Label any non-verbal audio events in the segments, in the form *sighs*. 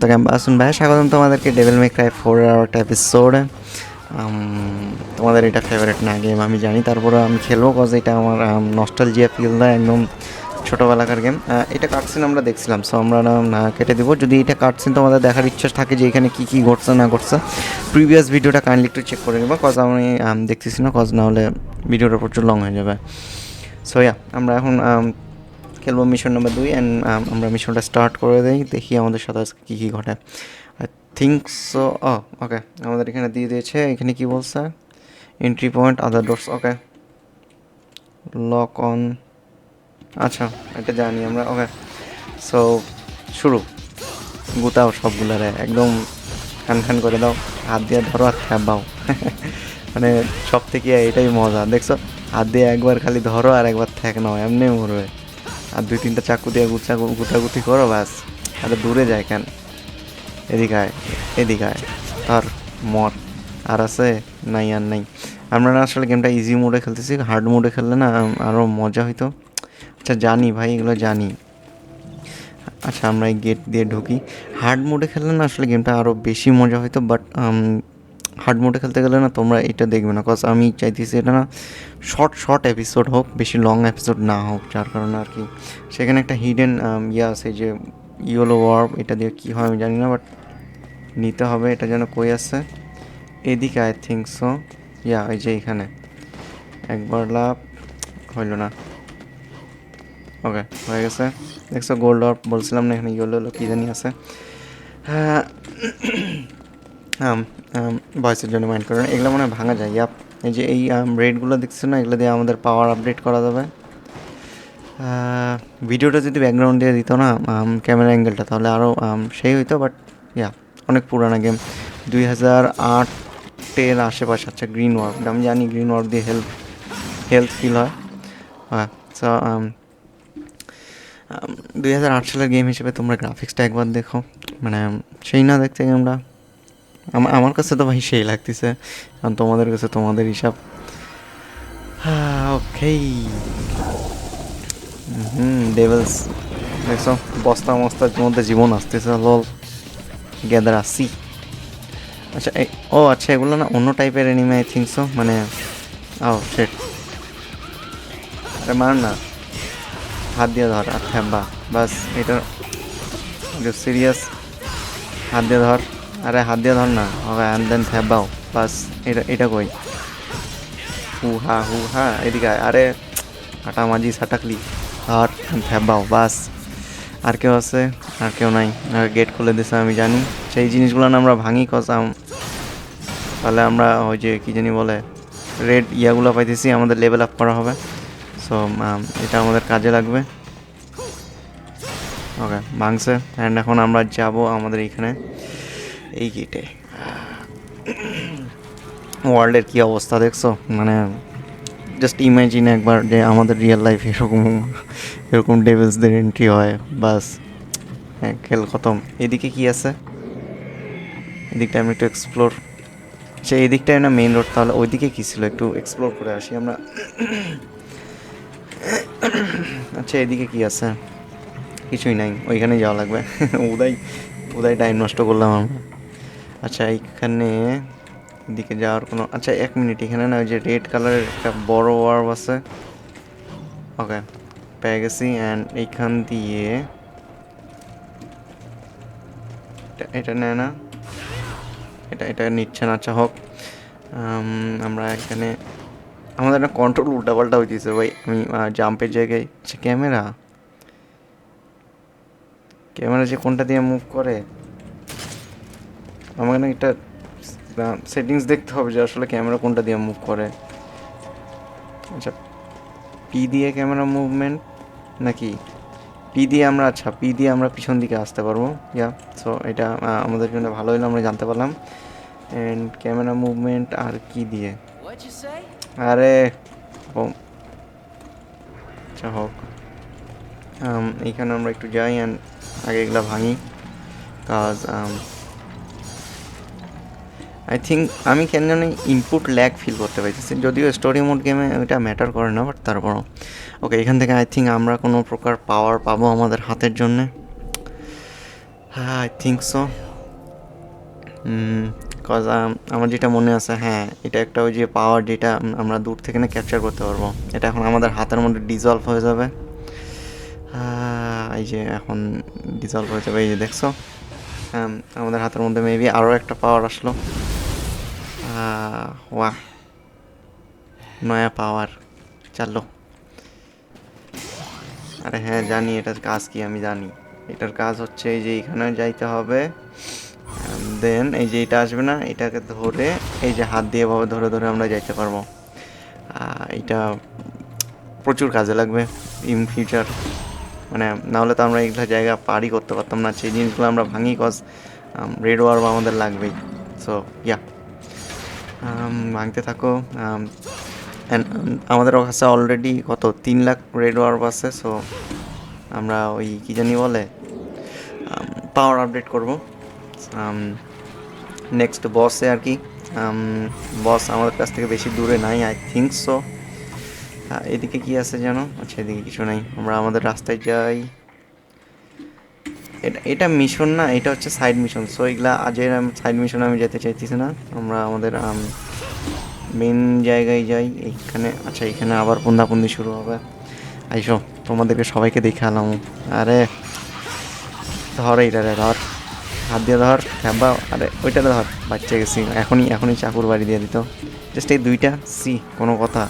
তো কেমন আসুন ভাই? স্বাগতম তোমাদেরকে ডেভিল মে ক্রাই ফোর একটা এপিসোড তোমাদের এটা ফেভারিট না গেম আমি জানি। তারপরে আমি খেলব কজ এটা আমার নস্টালজিয়া ফিল দেয় একদম ছোটোবেলাকার গেম এটা কাটসিন আমরা দেখছিলাম সো আমরা না কেটে দেবো। যদি এটা কাটসিন তোমাদের দেখার ইচ্ছা থাকে যে এখানে কী কী ঘটছে, না ঘটছে প্রিভিয়াস ভিডিওটা কাইন্ডলি একটু চেক করে নেব কজ আমি দেখতেছি না কজ না হলে ভিডিওটা প্রচুর লং হয়ে যাবে। সো ইয়া আমরা এখন খেলব মিশন নাম্বার দুই অ্যান্ড আমরা মিশনটা স্টার্ট করে দিই, দেখি আমাদের সাথে আজকে কী কী ঘটে। I think so oh okay আমাদের এখানে দিয়ে দিয়েছে, এখানে কি বলছে entry point other doors okay lock on আচ্ছা এটা জানি আমরা ওকে সো শুরু। গুতাও সবগুলারে, একদম খান খান করে দাও, হাত দিয়ে ধরো আর খ্যাপাও। *laughs* মানে সব থেকে এটাই মজা, দেখছ? হাত দিয়ে একবার খালি ধরো আর একবার থ্যাক নাও, এমনি মরবে। আর দুই তিনটা চাকু দিয়ে গুচা গুটাগুটি করো ব্যাস আর দূরে যায় কেন? এদিকে আয় এদিকে আয়। আর মর। আর আছে? নাই আর নাই। আমরা না আসলে গেমটা ইজি মোডে খেলতেছি। হার্ড মোডে খেললে না আরও মজা হইতো। আচ্ছা জানি ভাই, এগুলো জানি। আচ্ছা আমরা এই গেট দিয়ে ঢুকি। হার্ড মোডে খেললে না আসলে গেমটা আরও বেশি মজা হইতো বাট হার্ড মোডে খেলতে গেলে না তোমরা এটা দেখবে না। কজ আমি চাইতেছি এটা না শর্ট শর্ট এপিসোড হোক, বেশি লং এপিসোড না হোক, যার কারণে আর কি। সেখানে একটা হিডেন ইয়ে আছে যে ইয়েলো ওয়ার্ব এটা দিয়ে কী হয় আমি জানি না বাট নিতে হবে, এটা যেন কই আছে? এদিকে আই থিঙ্ক সো ইয়া ওই যে এখানে। একবার লাভ হইল না। ওকে হয়ে গেছে। দেখছ গোল্ড অর্প বলছিলাম না, এখানে ইয়েলো কী জানি আছে। হ্যাঁ ভয়েসের জন্য মাইন্ড করেন এগুলো মনে হয় ভাঙা যায়। ইয়াপ, এই যে এই রেটগুলো দেখছ না, এগুলো দিয়ে আমাদের পাওয়ার আপডেট করা যাবে। ভিডিওটা যদি ব্যাকগ্রাউন্ড দিয়ে দিত না ক্যামেরা অ্যাঙ্গেলটা তাহলে আরও সেই হইতো বাট ইয়া অনেক পুরানো গেম দুই হাজার আটের আশেপাশে আচ্ছা গ্রিন ওয়ার্ক আমি জানি গ্রিন ওয়ার্ক দিয়ে হেলথ হেলথ ফিল হয়। হ্যাঁ সো দুই হাজার আট সালের গেম হিসেবে তোমরা গ্রাফিক্সটা একবার দেখো। মানে সেই না দেখতে গেমটা আমার আমার কাছে তো ভাই সেই লাগতেছে। কারণ তোমাদের কাছে তোমাদের হিসাব। ওকে হুম ডেভেলস দেখছ, বস্তা মস্তার মধ্যে জীবন আসতেছে লল গ্যাদার আসি আচ্ছা ও আচ্ছা এগুলো না অন্য টাইপের এনিমে আই থিঙ্ক সো মানে ও সেট আরে, মার না। হাত দিয়ে ধর আর থ্যাম্বা বাস, এটা সিরিয়াস হাত দিয়ে ধর। আরে হাত দিয়ে ধর না। ওকে অ্যান্ড দেন থ্যাব্বাও বাস, এটা এটা কই? হু হা হু হা এদিকে আরে কাটা মাঝি সাটাকলি। আর থ্যাব্বাও বাস। আর কেউ আছে? আর কেউ নাই। গেট খুলে দিছে, আমি জানি। সেই জিনিসগুলো না আমরা ভাঙি কসাম তাহলে আমরা ওই যে, কী জানি বলে রেড ইয়াগুলো পাইতেছি, আমাদের লেভেল আপ করা হবে। সো এটা আমাদের কাজে লাগবে। ওকে ভাঙছে। অ্যান্ড এখন আমরা যাব আমাদের এইখানে এই গেটে। ওয়ার্ল্ডের কী অবস্থা দেখছ? মানে জাস্ট ইমাজিন একবার যে আমাদের রিয়েল লাইফ এরকম এরকম ডেভিলসদের এন্ট্রি হয়, বাস হ্যাঁ খেল খতম। এদিকে কি আছে? এদিকটা আমি একটু এক্সপ্লোর আচ্ছা এই দিকটাই না মেইন রোড তাহলে ওইদিকে কী ছিল? একটু এক্সপ্লোর করে আসি আমরা। আচ্ছা এদিকে কি আছে? কিছুই নাই, ওইখানে যাওয়া লাগবে। *laughs* উদয় উদয় টাইম নষ্ট করলাম আমরা। আচ্ছা এইখানে এদিকে যাওয়ার কোনো আচ্ছা এক মিনিট, এখানে না ওই যে রেড কালারের একটা বড় ওয়ার্ব আছে। ওকে পেয়ে গেছি অ্যান্ড এইখান দিয়ে এটা- নেয় না। এটা এটা নিচ্ছে না আচ্ছা হোক। আমরা এখানে, আমাদের একটা কন্ট্রোল উল্টাপাল্টা হইতেছে, ভাই। আমি জাম্পের জায়গায় আচ্ছা ক্যামেরা ক্যামেরা যে কোনটা দিয়ে মুভ করে? আমাকে না এটা সেটিংস দেখতে হবে যে আসলে ক্যামেরা কোনটা দিয়ে মুভ করে। আচ্ছা পি দিয়ে ক্যামেরা মুভমেন্ট নাকি? পি দিয়ে আমরা আচ্ছা পি দিয়ে আমরা পিছন দিকে আসতে পারব। ইয়া সো এটা আমাদের জন্য ভালো হলো আমরা জানতে পারলাম। অ্যান্ড ক্যামেরা মুভমেন্ট আর কি দিয়ে? আরে ও আচ্ছা হোক। এইখানে আমরা একটু যাই অ্যান্ড আগে এগুলো ভাঙি। কাজ আই থিঙ্ক আমি কেন জানি ইনপুট ল্যাগ ফিল করতে পারতেছি যদিও স্টোরি মোড গেমে ওইটা ম্যাটার করে না বাট তারপরও। ওকে এখান থেকে আই থিঙ্ক আমরা কোনো প্রকার পাওয়ার পাবো আমাদের হাতের জন্যে। হ্যাঁ আই থিঙ্ক সো কজ আমার যেটা মনে আছে হ্যাঁ এটা একটা ওই যে পাওয়ার যেটা আমরা দূর থেকে না ক্যাপচার করতে পারব। এটা এখন আমাদের হাতের মধ্যে ডিজলভ হয়ে যাবে। এই যে এখন ডিজলভ হয়ে যাবে, এই যে দেখছ? হ্যাঁ আমাদের হাতের মধ্যে মেবি আরও একটা পাওয়ার আসলো। ওয়াহ নয়া পাওয়ার চালো। আরে হ্যাঁ জানি এটার কাজ কি, আমি জানি। এটার কাজ হচ্ছে এই যে এখানে যাইতে হবে। দেন এই যে এটা আসবে না, এটাকে ধরে এই যে হাত দিয়ে ভাবে ধরে ধরে আমরা যাইতে পারব। এটা প্রচুর কাজে লাগবে ইন ফিউচার মানে নাহলে তো আমরা এগুলো জায়গা পারই করতে পারতাম না। সেই জিনিসগুলো আমরা ভাঙি কজ রেড ওয়ার আমাদের লাগবেই। সো ইয়া ভাঙতে থাকো। আমাদের কাছে অলরেডি কত? তিন লাখ রেড ওয়ার্ব আছে সো আমরা ওই কী জানি বলে পাওয়ার আপডেট করব। নেক্সট বসে আর কি। বস আমাদের কাছ থেকে বেশি দূরে নাই আই থিঙ্ক সো এদিকে কি আছে জানো? আচ্ছা এদিকে কিছু নাই। আমরা আমাদের রাস্তায় যাই। এটা এটা মিশন না, এটা হচ্ছে সাইড মিশন সো এগুলা আজের সাইড মিশন আমি যেতে চাইতেছি না। আমরা আমাদের মেন জায়গায় যাই। এইখানে আচ্ছা এখানে আবার পুন্দাপুন্দি শুরু হবে। আইসো, তোমাদেরকে সবাইকে দেখালাম আরে, ধর এইটারে ধর। হাত দিয়ে ধর হ্যাঁ আরে ওইটারে ধর, বাচ্চা গেছি। এখনই এখনই চাকুর বাড়ি দিয়ে দিত। জাস্ট এই দুইটা, সি, কোনো কথা।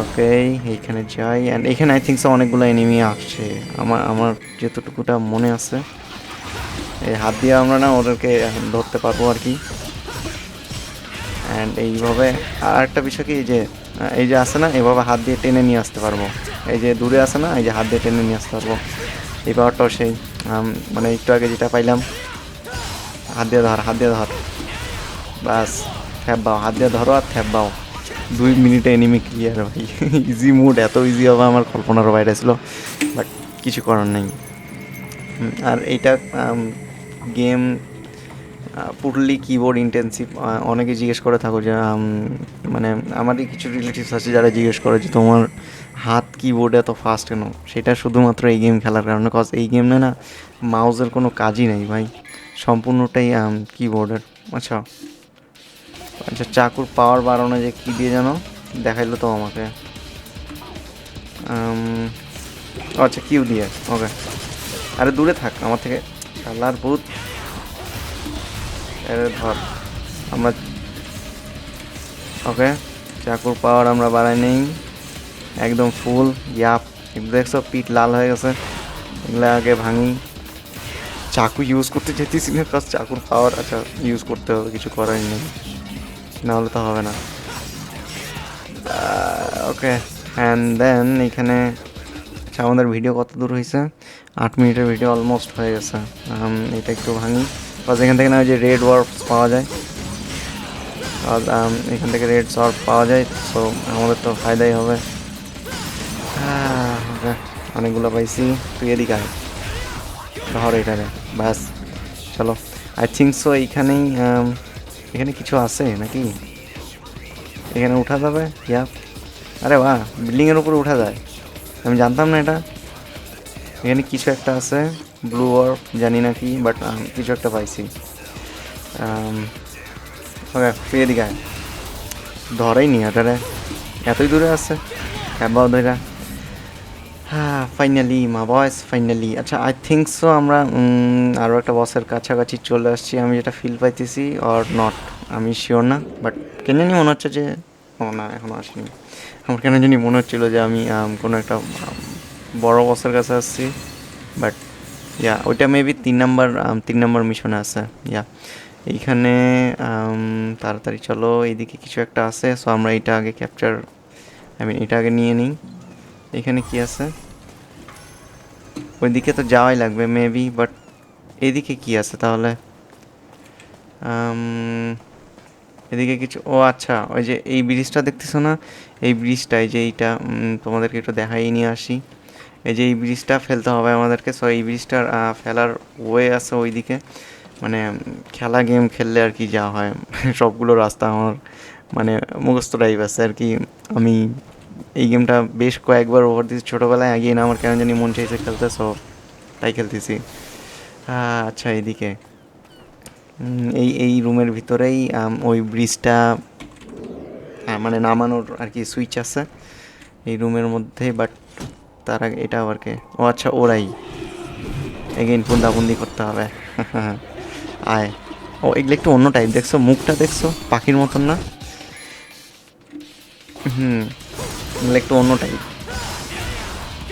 ওকে এইখানে যাই। অ্যান্ড এখানে আই থিঙ্ক অনেকগুলো এনিমি আসছে। আমার আমার যেতটুকুটা মনে আছে। এই হাত দিয়ে আমরা না ওদেরকে ধরতে পারব আর কি। অ্যান্ড এইভাবে, আর একটা বিষয় কি, যে এই যে আসে না, এভাবে হাত দিয়ে টেনে নিয়ে আসতে পারব। এই যে দূরে আসে না, এই যে হাত দিয়ে টেনে নিয়ে আসতে পারব। এই পাওয়ারটাও সেই মানে একটু আগে যেটা পাইলাম। হাত দিয়ে ধর, হাত দিয়ে ধর। বাস, থ্যাপ বাও হাত দিয়ে ধরো আর থ্যাপ বাও দুই মিনিটে এনিমি ক্লিয়ার ভাই। ইজি মুড এত ইজি হবে আমার কল্পনারও বাইরে ছিল। বাট কিছু করার নেই। আর এইটা গেম পুরলি কিবোর্ড ইন্টেন্সিভ অনেকে জিজ্ঞেস করে, থাকো যে মানে আমারই কিছু রিলেটিভস আছে যারা জিজ্ঞেস করে যে, তোমার হাত কিবোর্ড এত ফাস্ট কেন? সেটা শুধুমাত্র এই গেম খেলার কারণে। কজ এই গেম না মাউসের কোনো কাজই নেই, ভাই। সম্পূর্ণটাই কিবোর্ডের আচ্ছা। আচ্ছা চাকুর পাওয়ার বাড়ানো যে কী দিয়ে জানো? দেখাইলো তো আমাকে। আচ্ছা কিউ দিয়ে। ওকে আরে দূরে থাক, আমার থেকে শালার ভূত। আরে ধর, আমরা ওকে চাকুর পাওয়ার আমরা বাড়াই নেই। একদম ফুল ইয়াপ। দেখছ, পিঠ লাল হয়ে গেছে। এগুলো আগে ভাঙি। চাকু ইউজ করতে যেতেছি না কাজ চাকুর পাওয়ার আচ্ছা ইউজ করতে হবে, কিছু করার নেই। নাহলে তো হবে না। ওকে অ্যান্ড দেন এখানে আচ্ছা আমাদের ভিডিও কত দূর হয়েছে আট মিনিটের ভিডিও অলমোস্ট হয়ে গেছে। এটা একটু ভাঙি। বাস এখান থেকে না ওই যে রেড ওয়ার্পস পাওয়া যায়। এখান থেকে রেড ওয়ার্প পাওয়া যায়। সো আমাদের তো ফায়দাই হবে। অনেকগুলো পাইছি। তুই এদিকে আয়। ধর এটারে ব্যাস। চলো। আই থিঙ্ক সো এইখানেই এখানে কিছু আছে নাকি? এখানে উঠা যাবে? ইয়া। আরে বাহ বিল্ডিংয়ের উপরে উঠা যায়। আমি জানতাম না এটা। এখানে কিছু একটা আছে ব্লু ওয়ার্প জানি না কি বাট কিছু একটা পাইছি। ওকে এদিকে আয়। ধরেই নি এটারে এতই দূরে আছে? হ্যাঁ ধরা হ্যাঁ ফাইনালি মা বয়স ফাইনালি আচ্ছা আই থিঙ্ক সো আমরা আরও একটা বসের কাছাকাছি চলে আসছি। আমি যেটা ফিল পাইতেছি অর নট আমি শিওর না বাট কেন জানি মনে হচ্ছে যে, ও না এখনও আসেনি। আমার কেন জানি মনে হচ্ছিল যে আমি কোনো একটা বড় বসের কাছে আসছি বাট ইয়া ওইটা মেবি তিন নাম্বার তিন নাম্বার মিশনে আছে ইয়া এইখানে তাড়াতাড়ি চলো, এইদিকে কিছু একটা আছে সো আমরা এটা আগে ক্যাপচার আই মিন এটা আগে নিয়ে নিই। এখানে কি আছে? ওইদিকে তো যাওয়াই লাগবে মেবি বাট এদিকে কি আছে তাহলে? এদিকে কিছু, ও আচ্ছা ওই যে এই ব্রিজটা দেখতেছো না? এই ব্রিজটা এই যে এইটা তোমাদেরকে একটু দেখাই নিয়ে আসি। এই যে এই ব্রিজটা ফেলতে হবে আমাদেরকে সো এই ব্রিজটার ফেলার ওয়ে আছে ওইদিকে। মানে খেলা গেম খেললে আর কি যা হয়, সবগুলো রাস্তা আমার মানে মুখস্থ টাইপ আছে আর কি, আমি এই গেমটা বেশ কয়েকবার ওভার দিয়েছি। ছোটোবেলায় এগিয়ে না, আমার কেন জানি মন চাইছে খেলতে সো তাই খেলতেছি। আচ্ছা এইদিকে। এই এই রুমের ভিতরেই ওই ব্রিজটা মানে নামানোর আর কি সুইচ আছে। এই রুমের মধ্যে বাট তার আগে এটা আবার কে? ও আচ্ছা ওরাই। এগেইন পুন্দাবন্দি করতে হবে। *laughs* আয়। ও, এগুলো একটু অন্য টাইপ দেখছ? মুখটা দেখছ? পাখির মতন না? হুম। এগুলো একটু অন্য টাইপ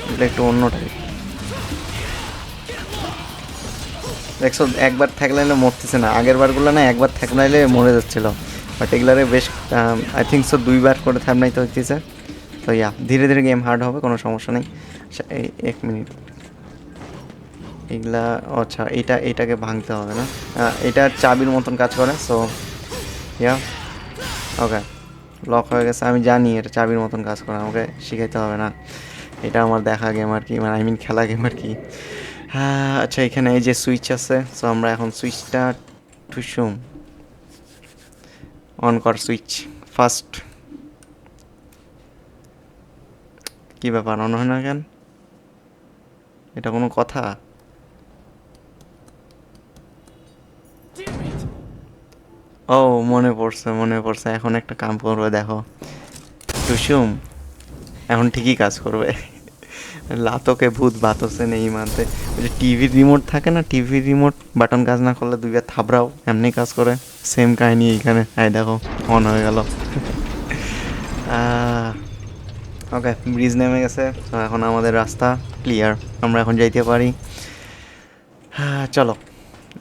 এগুলো একটু অন্য টাইপ দেখছ, একবার থাকলে মরতেছে না। আগের বারগুলো না একবার থাকলে মরে যাচ্ছিল। বাট এগুলারে বেশ আই থিঙ্ক সো দুইবার করে থাকনাইতে হইতেছে। তো ইয়া ধীরে ধীরে গেম হার্ড হবে, কোনো সমস্যা নেই। এই, এক মিনিট। এগুলা আচ্ছা এটা এটাকে ভাঙতে হবে না। এটা চাবির মতন কাজ করে সো ইয়া ওকে লক হয়ে গেছে। আমি জানি এটা চাবির মতন কাজ করে, আমাকে শিখাইতে হবে না। এটা আমার দেখা গেম আর কি মানে আই মিন খেলা গেম আর কি। হ্যাঁ আচ্ছা এখানে এই যে সুইচ আছে সো আমরা এখন সুইচটা টুসুম অন কর সুইচ ফার্স্ট কী ব্যাপার অন হয় না কেন? এটা কোনো কথা? ও, মনে পড়ছে মনে পড়ছে। এখন একটা কাম করবে, দেখো। টুসুম এখন ঠিকই কাজ করবে। লাতকে ভূত বাতসে নেই মানতে ওই যে টিভির রিমোট থাকে না টিভির রিমোট বাটন কাজ না করলে দুই দুইবার থাবড়াও, এমনি কাজ করে। সেম কাহিনি এইখানে। এই দেখো অন হয়ে গেল। ওকে ব্রিজ নেমে গেছে। এখন আমাদের রাস্তা ক্লিয়ার আমরা এখন যাইতে পারি। হ্যাঁ চলো।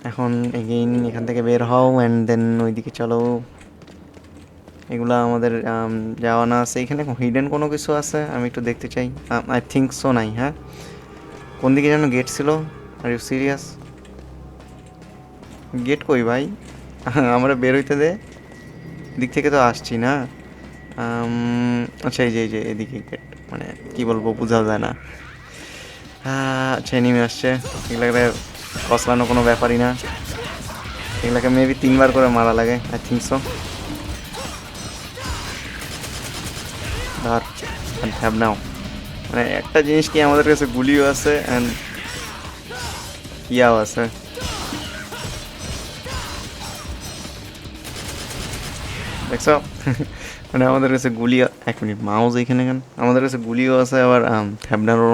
এখন এগেইন এখান থেকে বের হও অ্যান্ড দেন ওইদিকে চলো। এগুলো আমাদের যাওয়া না আছে। এখানে হিডেন কোনো কিছু আছে? আমি একটু দেখতে চাই। আই থিঙ্ক সো নাই হ্যাঁ? কোন দিকে যেন গেট ছিল? আর ইউ সিরিয়াস গেট কই ভাই? *laughs* আমরা বের হইতে দে। দিক থেকে তো আসছি না। আচ্ছা এই যে এই যে, এদিকে গেট মানে কি বলব, বোঝা যায় না। আচ্ছা এনিমে আসছে। এগুলাকে কসলানো কোনো ব্যাপারই না। এগুলাকে মেবি তিনবার করে মারা লাগে আই থিঙ্ক সো ধর হ্যাভ নাও মানে একটা জিনিস কি আমাদের কাছে গুলিও আছে অ্যান্ড ইয়াও আছে। দেখছ? *laughs* মানে আমাদের কাছে গুলি, এক মিনিট মাউস এখানে কেন? আমাদের কাছে গুলিও আছে, আবার থ্যাবনারও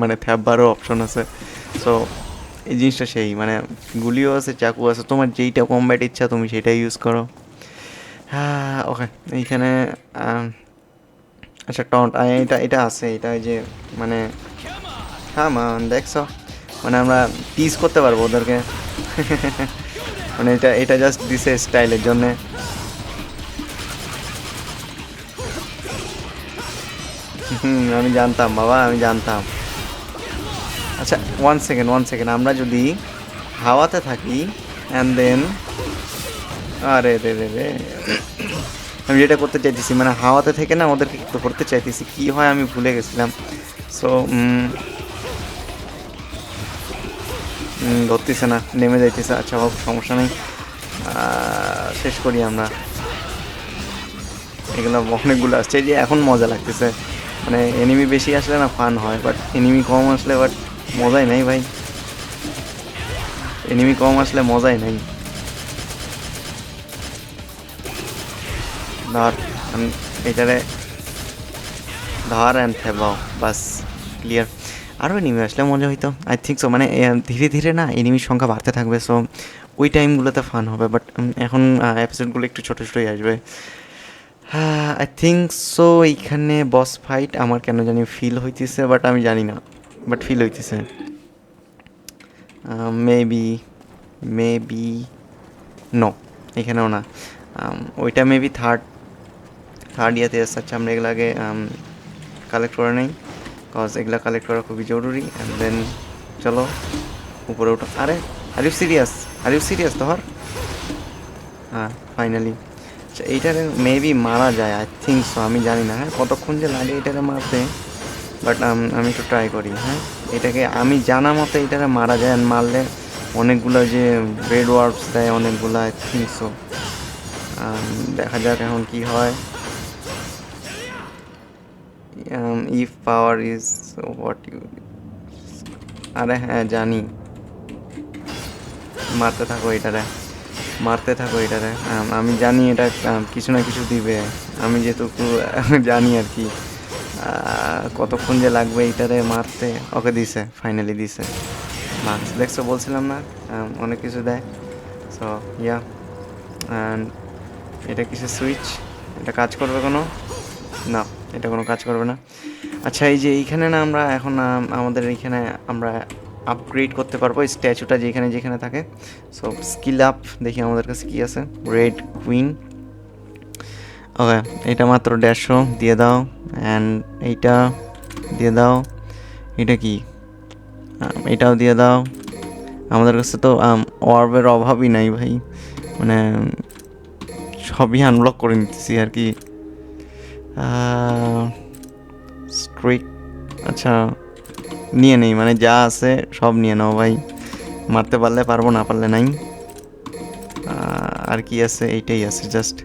মানে থ্যাববারও অপশন আছে। সো এই জিনিসটা সেই মানে গুলিও আছে চাকু আছে, তোমার যেইটা কম্ব্যাট ইচ্ছা তুমি সেটাই ইউজ করো। হ্যাঁ ওকে এইখানে আচ্ছা টন্ট এটা এটা আছে, এটা যে মানে হ্যাঁ মান দেখছ? মানে আমরা টিজ করতে পারব ওদেরকে। *laughs* মানে এটা এটা জাস্ট দিছে স্টাইলের জন্যে। হুম, আমি জানতাম, বাবা, আমি জানতাম। আচ্ছা ওয়ান সেকেন্ড ওয়ান সেকেন্ড আমরা যদি হাওয়াতে থাকি অ্যান্ড দেন আরে, রে রে রে। আমি যেটা করতে চাইতেছি মানে হাওয়াতে থেকে না ওদেরকে একটু করতে চাইতেছি, কি হয় আমি ভুলে গেছিলাম। সো ধরতেছে না, নেমে যাইতেছে। আচ্ছা হোক সমস্যা নেই। শেষ করি আমরা। এগুলো অনেকগুলো আসছে যে এখন মজা লাগতেছে। মানে এনিমি বেশি আসলে না ফান হয় বাট এনিমি কম আসলে বাট মজাই নাই ভাই। এনিমি কম আসলে মজাই নাই। ধর এটারে ধর অ্যান্ড থেবাও, বাস ক্লিয়ার আরও এনিমি আসলে মজা হইতো আই থিঙ্ক সো মানে ধীরে ধীরে না এনিমির সংখ্যা বাড়তে থাকবে সো ওই টাইমগুলোতে ফান হবে বাট এখন এপিসোডগুলো একটু ছোটো ছোটোই আসবে। হ্যাঁ আই থিঙ্ক সো এইখানে বস ফাইট আমার কেন জানি ফিল হইতেছে বাট আমি জানি না। বাট ফিল হইতেছে। মেবি মেবি নো এখানেও না। ওইটা মেবি থার্ড থার্ড ইয়াতে আচ্ছা আমরা এগুলাকে কালেক্ট করে নেই। কজ এগুলা কালেক্ট করা খুবই জরুরি। অ্যান্ড দেন চলো, উপরে উঠো। আরে are you serious are you serious তোহর হ্যাঁ ফাইনালি আচ্ছা এইটারে মেবি মারা যায় আই থিঙ্ক সো আমি জানি না। হ্যাঁ কতক্ষণ যে লাগে এটারে মারতে। বাট আমি একটু ট্রাই করি হ্যাঁ? এটাকে আমি জানা মতো এটারে মারা যায় and মারলে অনেকগুলো যে রেড ওয়ার্ডস দেয়, অনেকগুলো থিঙ্ক সো দেখা যাক এখন কি হয়। If power is what you আরে হ্যাঁ জানি। মারতে থাকো এটারে। মারতে থাকো এটারে। আমি জানি এটা কিছু না কিছু দিবে। আমি যেহেতু জানি আর কি। কতক্ষণ যে লাগবে এইটারে মারতে? ওকে দিছে ফাইনালি দিছে। বাস, দেখছ, বলছিলাম না অনেক কিছু দেয়। সো ইয়া অ্যান্ড এটা কিসের সুইচ এটা কাজ করবে কোনো? না, এটা কোনো কাজ করবে না। আচ্ছা এই যে এইখানে না আমরা এখন আমাদের এইখানে আমরা আপগ্রেড করতে পারব স্ট্যাচুটা যেখানে যেখানে থাকে। সো স্কিল আপ দেখি আমাদের কাছে কী আছে। রেড কুইন ওকে এটা মাত্র দেড়শো, দিয়ে দাও অ্যান্ড এইটা দিয়ে দাও এটা কি? এটাও দিয়ে দাও। আমাদের কাছে তো অর্বের অভাবই নাই ভাই মানে সবই আনব্লক করে নিতেছি আর কি। স্ট্রিক আচ্ছা নিয়ে নেই মানে যা আছে সব নিয়ে নাও ভাই। মারতে পারলে পারব, না পারলে নাই। আর কি আছে? এইটাই আছে জাস্ট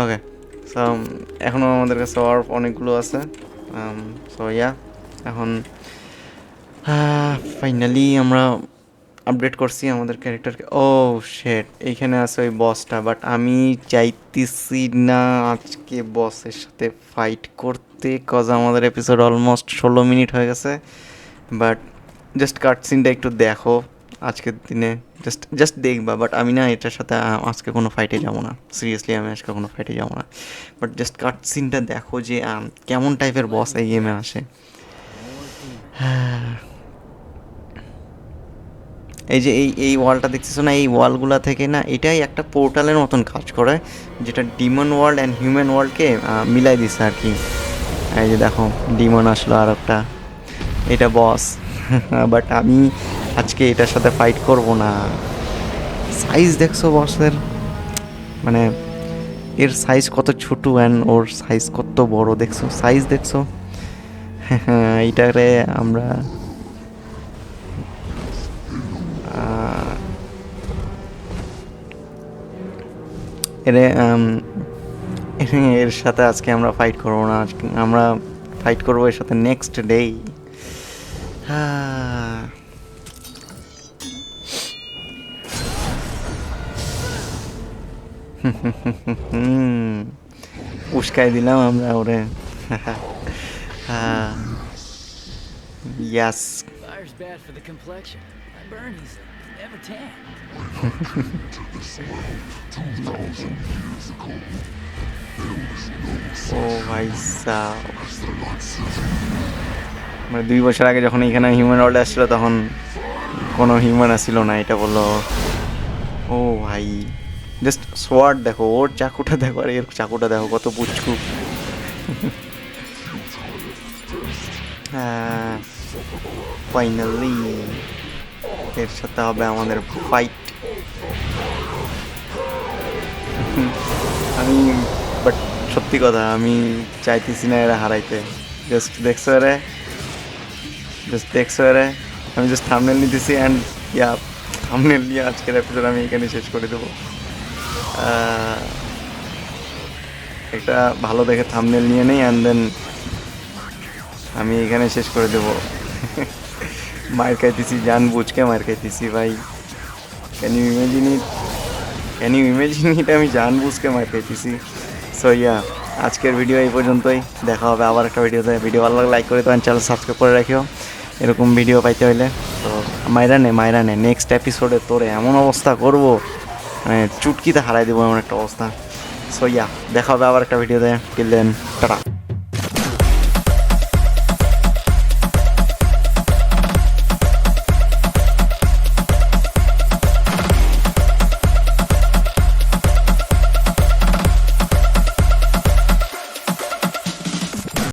ওকে সো এখনও আমাদের কাছে অর্ফ অনেকগুলো আছে। সো ইয়া এখন ফাইনালি আমরা আপডেট করছি আমাদের ক্যারেক্টারকে ও শেট এইখানে আছে ওই বসটা বাট আমি চাইতেছি না আজকে বসের সাথে ফাইট করতে কজ আমাদের এপিসোড অলমোস্ট ষোলো মিনিট হয়ে গেছে। বাট জাস্ট কাট সিনটা একটু দেখো। আজকের দিনে জাস্ট জাস্ট দেখবা বাট আমি না এটার সাথে আজকে কোনো ফাইটে যাব না। সিরিয়াসলি আমি আজকে কোনো ফাইটে যাব না। বাট জাস্ট কাট সিনটা দেখো যে কেমন টাইপের বস এই গেমে আসে। *sighs* এই যে, এই এই ওয়ালটা দেখতেছো না? এই ওয়ালগুলা থেকে না, এটাই একটা পোর্টালের মতন কাজ করে, যেটা ডিমন ওয়ার্ল্ড অ্যান্ড হিউম্যান ওয়ার্ল্ডকে মিলাই দিছে আর কি। এই যে দেখো ডিমন আসলো আর একটা এটা বস বাট *laughs* আমি আজকে এটার সাথে ফাইট করব না। সাইজ দেখছ বসের মানে এর সাইজ কত ছোট অ্যান্ড ওর সাইজ কত বড় দেখছ? সাইজ দেখছ? *laughs* এইটারে আমরা এরে এর সাথে আজকে আমরা ফাইট করব না। আমরা ফাইট করব এর সাথে নেক্সট ডেই উস্কাই দিলাম আমরা ওরে ইয়াস. ও ভাই মানে দুই বছর আগে যখন এখানে হিউম্যান ওয়ার্ল্ড আসছিল তখন কোনো হিউম্যান আসছিল না এটা বলল। ও ভাই। জাস্ট সোয়ার্ড দেখো, ওর চাকুটা দেখো, আর এর চাকুটা দেখো, কত পুচকু হ্যাঁ ফাইনালি এর সাথে হবে আমাদের ফাইট আমি বাট সত্যি কথা, আমি চাইতেছি না এরা হারাইতে। জাস্ট দেখছ এরে? জাস্ট দেখছ এরে? আমি জাস্ট থামনেল নিতেছি অ্যান্ড ইয়া থামনেল নিয়ে আজকের এপিসোড আমি এখানে শেষ করে দেবো। একটা ভালো দেখে থামনেল নিয়ে নেই অ্যান্ড দেন আমি এখানে শেষ করে দেবো। *laughs* মার খাইতেছি, জান বুঝকে মার খাইতেছি, ভাই। Can you imagine it can you imagine it আমি জান বুঝকে মার খাইতেছি। সো ইয়া আজকের ভিডিও এই পর্যন্তই। দেখা হবে আবার একটা ভিডিওতে ভিডিও ভালো লাগলে লাইক করে তো চ্যানেল সাবস্ক্রাইব করে রাখিও। এরকম ভিডিও পাইতে হইলে। তো মাইরা নে মাইরা নে নেক্সট এপিসোডে তোরে এমন অবস্থা করব। মানে চুটকিতে হারাই দেবো এমন একটা অবস্থা। সো ইয়া দেখা হবে আবার একটা ভিডিওতে টিল দেন টাটা